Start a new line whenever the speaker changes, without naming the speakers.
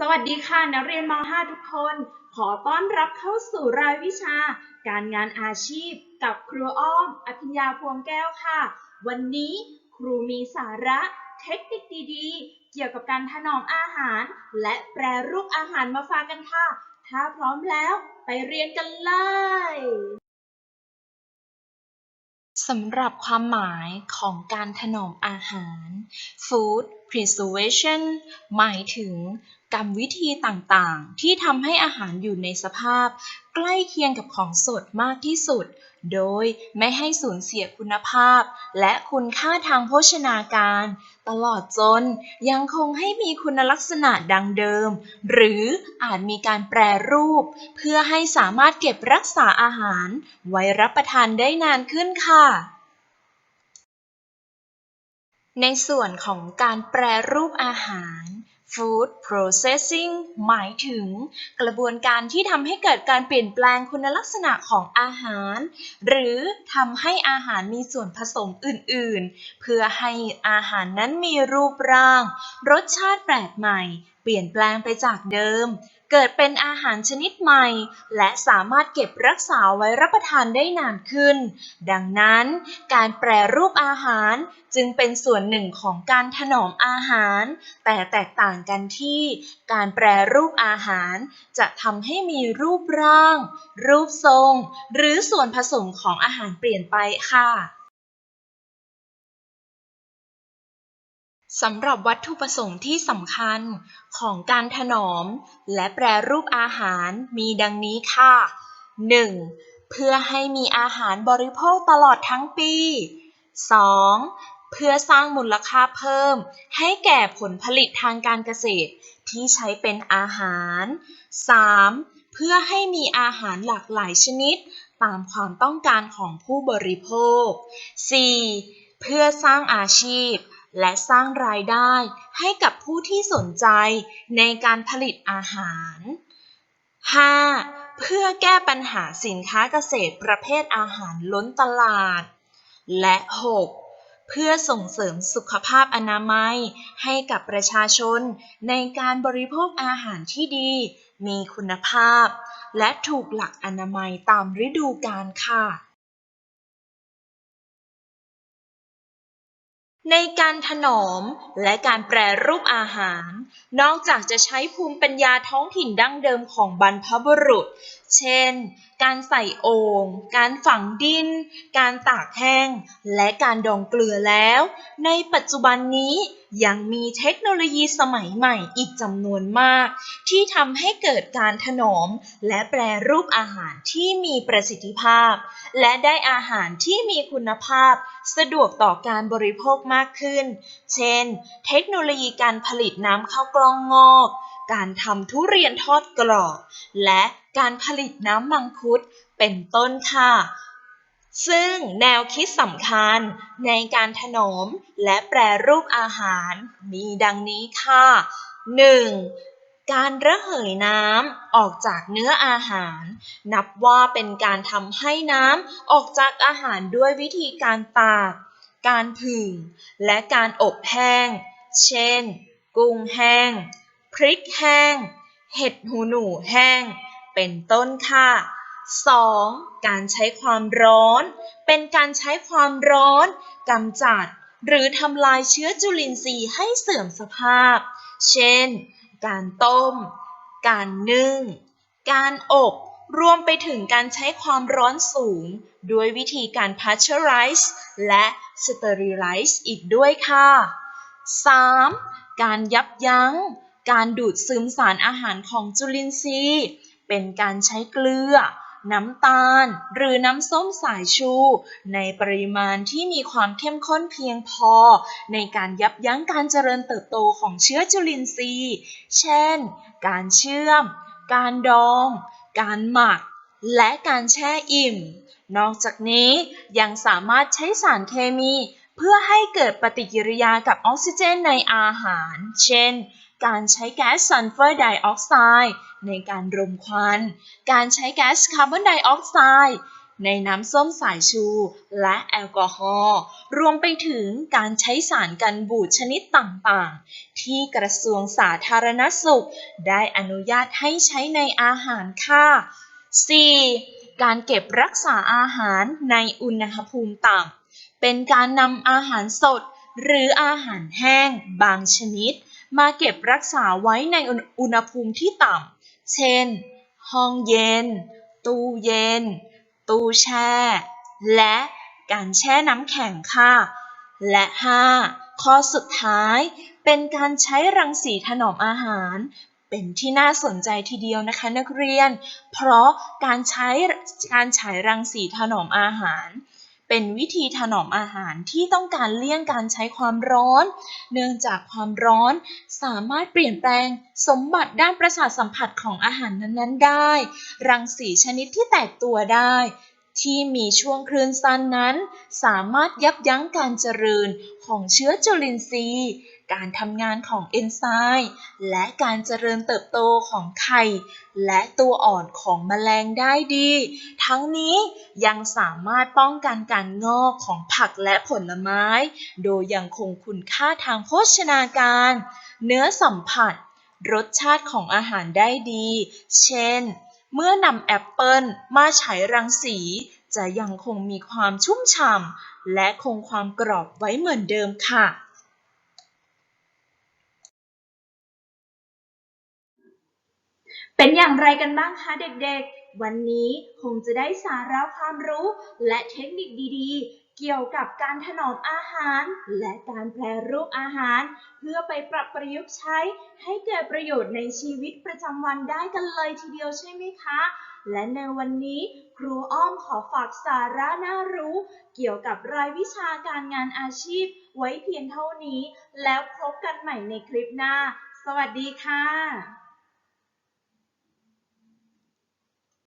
สวัสดีค่ะนักเรียนม .5 ทุกคน ขอต้อนรับเข้าสู่รายวิชา การงานอาชีพ กับครูอ้อม อภิญญาพวงแก้วค่ะ วันนี้ครูมีสาระ เทคนิคดีๆ เกี่ยวกับการถนอมอาหาร และแปรรูปอาหารมาฝากกันค่ะ ถ้าพร้อมแล้วไปเรียนกันเลยสำหรับความหมายของการถนอมอาหาร food preservation หมายถึงกรรมวิธีต่างๆ ที่ทำให้อาหารอยู่ในสภาพ ใกล้เคียงกับของสดมากที่สุด โดยไม่ให้สูญเสียคุณภาพ และคุณค่าทางโภชนาการ ตลอดจนยังคงให้มีคุณลักษณะดังเดิม หรืออาจมีการแปรรูป เพื่อให้สามารถเก็บรักษาอาหาร ไว้รับประทานได้นานขึ้นค่ะ ในส่วนของการแปรรูปอาหาร Food Processing หมายถึง กระบวนการที่ทำให้เกิดการเปลี่ยนแปลงคุณลักษณะของอาหาร หรือทำให้อาหารมีส่วนผสมอื่นๆ เพื่อให้อาหารนั้นมีรูปร่าง รสชาติแปลกใหม่ เปลี่ยนแปลงไปจากเดิม เกิดเป็นอาหารชนิดใหม่ และสามารถเก็บรักษาไว้รับประทานได้นานขึ้น ดังนั้นการแปรรูปอาหารจึงเป็นส่วนหนึ่งของการถนอมอาหาร แต่แตกต่างกันที่ การแปรรูปอาหารจะทำให้มีรูปร่าง รูปทรง หรือส่วนผสมของอาหารเปลี่ยนไปค่ะ สำหรับวัตถุประสงค์ที่สำคัญของการถนอม และแปรรูปอาหารมีดังนี้ค่ะ 1. เพื่อให้มีอาหารบริโภคตลอดทั้งปี 2. เพื่อสร้างมูลค่าเพิ่ม ให้แก่ผลผลิตทางการเกษตรที่ใช้เป็นอาหาร 3. เพื่อให้มีอาหารหลากหลายชนิด ตามความต้องการของผู้บริโภค 4. เพื่อสร้างอาชีพ และสร้างรายได้ให้กับผู้ที่สนใจในการผลิตอาหาร 5. เพื่อแก้ปัญหาสินค้าเกษตรประเภทอาหารล้นตลาด และ 6. เพื่อส่งเสริมสุขภาพอนามัยให้กับประชาชนในการบริโภคอาหารที่ดี มีคุณภาพ และถูกหลักอนามัยตามฤดูกาลค่ะ ในการถนอมและการแปรรูปอาหาร นอกจากจะใช้ภูมิปัญญาท้องถิ่นดั้งเดิมของบรรพบุรุษเช่น การใส่โอ่ง การฝังดิน การตากแห้ง และการดองเกลือแล้ว ในปัจจุบันนี้ยังมีเทคโนโลยีสมัยใหม่อีกจำนวนมาก ที่ทำให้เกิดการถนอม และแปรรูปอาหารที่มีประสิทธิภาพ และได้อาหารที่มีคุณภาพ สะดวกต่อการบริโภคมากขึ้น เช่น เทคโนโลยีการผลิตน้ำข้าวกล้องงอก การทำทุเรียนทอดกรอบ และการผลิตน้ำมังคุดเป็นต้นค่ะ ซึ่งแนวคิดสำคัญในการถนอมและแปรรูปอาหาร มีดังนี้ค่ะ 1. การระเหยน้ำออกจากเนื้ออาหาร นับว่าเป็นการทำให้น้ำออกจากอาหารด้วยวิธีการตาก การผึ่ง และการอบแห้ง เช่น กุ้งแห้ง พริกแห้ง เห็ดหูหนูแห้ง เป็นต้นค่ะ 2. การใช้ความร้อน เป็นการใช้ความร้อนกำจัด หรือทำลายเชื้อจุลินทรีย์ให้เสื่อมสภาพ เช่น การต้ม การนึ่ง การอบรวมไปถึงการใช้ความร้อนสูง ด้วยวิธีการ pasteurize และ sterilize อีกด้วยค่ะ 3. การยับยั้ง การดูดซึมสารอาหารของจุลินทรีย์ เป็นการใช้เกลือ น้ำตาล หรือน้ำส้มสายชู ในปริมาณที่มีความเข้มข้นเพียงพอ ในการยับยั้งการเจริญเติบโตของเชื้อจุลินทรีย์ เช่น การเชื่อม การดอง การหมัก และการแช่อิ่ม นอกจากนี้ยังสามารถใช้สารเคมีเพื่อให้เกิดปฏิกิริยากับออกซิเจนในอาหาร เช่น การใช้แก๊สซัลเฟอร์ไดออกไซด์ในการรมควัน การใช้แก๊สคาร์บอนไดออกไซด์ในน้ำส้มสายชูและแอลกอฮอล์รวมไปถึงการใช้สารกันบูดชนิดต่างๆ ที่กระทรวงสาธารณสุข ได้อนุญาตให้ใช้ในอาหารค่ะ 4. การเก็บรักษาอาหารในอุณหภูมิต่ำเป็นการนำอาหารสด หรืออาหารแห้งบางชนิด มาเก็บรักษาไว้ในอุณหภูมิที่ต่ำ เช่น ห้องเย็น ตู้เย็น ตู้แช่ และการแช่น้ำแข็งค่ะ และ 5. ข้อสุดท้าย เป็นการใช้รังสีถนอมอาหาร เป็นที่น่าสนใจทีเดียวนะคะนักเรียน เพราะการใช้การฉายรังสีถนอมอาหาร เป็นวิธีถนอมอาหารที่ต้องการเลี่ยงการใช้ความร้อน เนื่องจากความร้อนสามารถเปลี่ยนแปลงสมบัติด้านประสาทสัมผัสของอาหารนั้นๆ ได้ รังสีชนิดที่แตกตัวได้ ที่มีช่วงคลื่นสั้นนั้น สามารถยับยั้งการเจริญของเชื้อจุลินทรีย์ การทำงานของเอนไซม์และการเจริญเติบโตของไข่ และตัวอ่อนของแมลงได้ดี ทั้งนี้ยังสามารถป้องกันการงอกของผักและผลไม้ โดยยังคงคุณค่าทางโภชนาการ เนื้อสัมผัส รสชาติของอาหารได้ดี เช่น เมื่อนำแอปเปิลมาฉายรังสี จะยังคงมีความชุ่มฉ่ำและคงความกรอบไว้เหมือนเดิมค่ะ
เป็นอย่างไรกันบ้างคะเด็กๆ วันนี้คงจะได้สาระความรู้และเทคนิคดีๆ เกี่ยวกับการถนอมอาหาร และการแปรรูปอาหาร เพื่อไปปรับประยุกต์ใช้ให้เกิดประโยชน์ในชีวิตประจำวันได้กันเลยทีเดียวใช่ไหมคะ และในวันนี้ครูอ้อมขอฝากสาระน่ารู้ เกี่ยวกับรายวิชาการงานอาชีพ ไว้เพียงเท่านี้ แล้วพบกันใหม่ในคลิปหน้า สวัสดีค่ะ